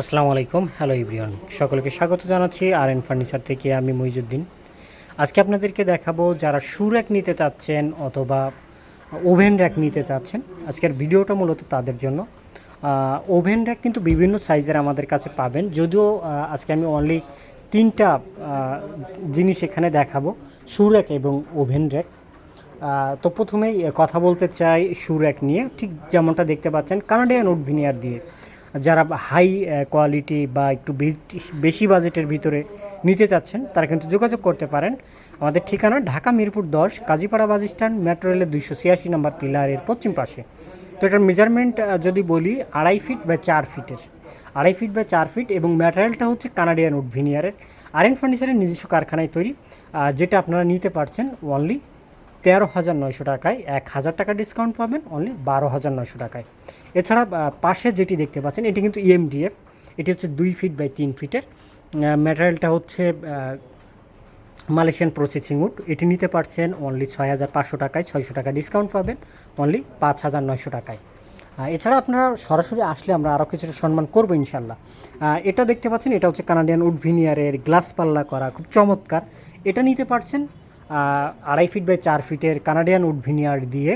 আসসালামু আলাইকুম। হ্যালো ইব্রিয়ন সকলকে স্বাগত জানাচ্ছি আর এন ফার্নিচার থেকে আমি মইজুদ্দিন। আজকে আপনাদেরকে দেখাবো যারা শু র্যাক নিতে চাচ্ছেন অথবা ওভেন র্যাক নিতে চাচ্ছেন, আজকের ভিডিওটা মূলত তাদের জন্য। ওভেন র্যাক কিন্তু বিভিন্ন সাইজের আমাদের কাছে পাবেন, যদিও আজকে আমি অনলি তিনটা জিনিস এখানে দেখাবো শু র্যাক এবং ওভেন র্যাক। তো প্রথমেই কথা বলতে চাই শু র্যাক নিয়ে, ঠিক যেমনটা দেখতে পাচ্ছেন, কানাডিয়ান উড ভিনিয়ার দিয়ে। যারা হাই কোয়ালিটি বা একটু বেশি- বাজেটের ভিতরে নিতে চাচ্ছেন, তারা কিন্তু যোগাযোগ করতে পারেন। আমাদের ঠিকানা ঢাকা মিরপুর দশ, কাজীপাড়া বাস স্ট্যান্ড মেট্রো রেলের দুইশো ছিয়াশি নম্বর পিলারের পশ্চিম পাশে। তো এটার মেজারমেন্ট যদি বলি, আড়াই ফিট বা চার ফিটের আড়াই ফিট বা চার ফিট এবং ম্যাটেরিয়ালটা হচ্ছে কানাডিয়ান উড ভিনিয়ারের আর এন ফার্নিচারের নিজস্ব কারখানায় তৈরি যেটা আপনারা নিতে পারছেন অনলি তেরো হাজার নয়শো টাকায় এক হাজার টাকা ডিসকাউন্ট পাবেন অনলি বারো হাজার নয়শো টাকায়। এছাড়া পাশে যেটি দেখতে পাচ্ছেন, এটি কিন্তু E ইএমডিএফ এটি হচ্ছে দুই ফিট বাই তিন ফিটের ম্যাটেরিয়ালটা হচ্ছে মালয়েশিয়ান প্রসেসিং উড এটি নিতে পারছেন অনলি ছয় হাজার পাঁচশো টাকায়, ছয়শো টাকা ডিসকাউন্ট পাবেন অনলি পাঁচ হাজার নয়শো টাকায়। এছাড়া আপনারা সরাসরি আসলে আমরা আরও কিছুটা সম্মান করব ইনশাল্লাহ এটা দেখতে পাচ্ছেন, এটা হচ্ছে কানাডিয়ান উড ভিনিয়ারের গ্লাস পাল্লা করা, খুব চমৎকার। এটা নিতে পারছেন আড়াই ফিট বাই চার ফিটের কানাডিয়ান উড ভিনিয়ার দিয়ে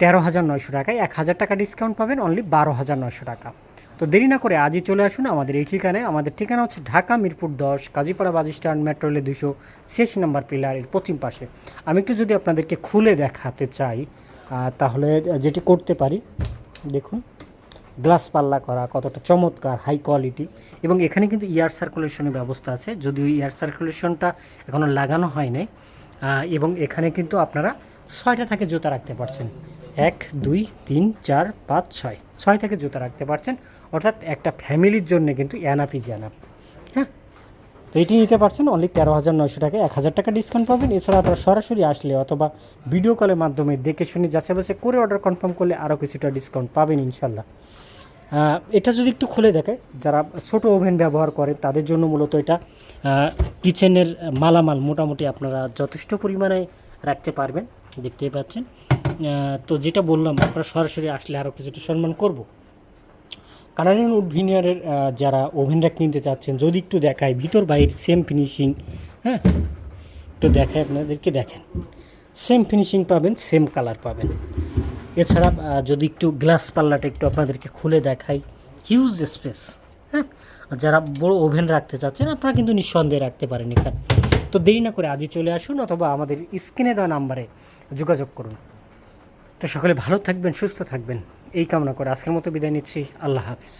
তেরো হাজার নয়শো টাকায় এক হাজার টাকা ডিসকাউন্ট পাবেন অনলি বারো হাজার নয়শো টাকা। তো দেরি না করে আজই চলে আসুন আমাদের এই ঠিকানায়। আমাদের ঠিকানা হচ্ছে ঢাকা, মিরপুর দশ, কাজীপাড়া বাস স্ট্যান্ড, মেট্রো দুশো ছিয়াশি নম্বর পিলারের পশ্চিম পাশে। আমি একটু যদি আপনাদেরকে খুলে দেখাতে চাই তাহলে যেটি করতে পারি, দেখুন। গ্লাস পাল্লা করা, কতটা চমৎকার হাই কোয়ালিটি এবং এখানে কিন্তু এয়ার সার্কুলেশনের ব্যবস্থা আছে। যদিও এয়ার সার্কুলেশনটা এখনও লাগানো হয় নাই এবং এখানে কিন্তু আপনারা ছয়টা থেকে জুতা রাখতে পারছেন। এক, দুই, তিন, চার, পাঁচ, ছয়। ছয় থেকে জুতা রাখতে পারছেন। অর্থাৎ একটা ফ্যামিলির জন্য কিন্তু অ্যানাপ ইজ অ্যানাপ হ্যাঁ? তো এটি নিতে পারছেন। অনলি তেরো হাজার নয়শো টাকা এক হাজার টাকা ডিসকাউন্ট পাবেন। এছাড়া আপনারা সরাসরি আসলে অথবা ভিডিও কলের মাধ্যমে দেখে শুনে যাচাই বাছাই করে অর্ডার কনফার্ম করলে আরও কিছুটা ডিসকাউন্ট পাবেন ইনশাল্লাহ। এটা যদি একটু খুলে দেখে যারা ছোট ওভেন ব্যবহার করে তাদের জন্য মূলত এটা কিচেনের মালামাল মোটামুটি আপনারা যথেষ্ট পরিমাণে রাখতে পারবেন, দেখতেই পাচ্ছেন। তো যেটা বললাম, আপনারা সরাসরি আসলে আরও কিছুটা সম্মান করব। কানাডিয়ান উড ভিনিয়ারের যারা ওভেন র্যাক নিতে চাচ্ছেন, যদি একটু দেখায় ভিতর বাইর সেম ফিনিশিং হ্যাঁ? একটু দেখায় আপনাদেরকে দেখেন। সেম ফিনিশিং পাবেন সেম কালার পাবেন। এছাড়া যদি একটু গ্লাস পাল্লাটা একটু আপনাদেরকে খুলে দেখাই হিউজ স্পেস হ্যাঁ? যারা বড় ওভেন রাখতে চাচ্ছেন, আপনারা কিন্তু নিঃসন্দেহে রাখতে পারেন এখানে। তো দেরি না করে আজই চলে আসুন অথবা আমাদের স্ক্রিনে দেওয়া নাম্বারে যোগাযোগ করুন। তো সকলে ভালো থাকবেন, সুস্থ থাকবেন। এই কামনা করে আজকের মতো বিদায় নিচ্ছি। আল্লাহ হাফিজ।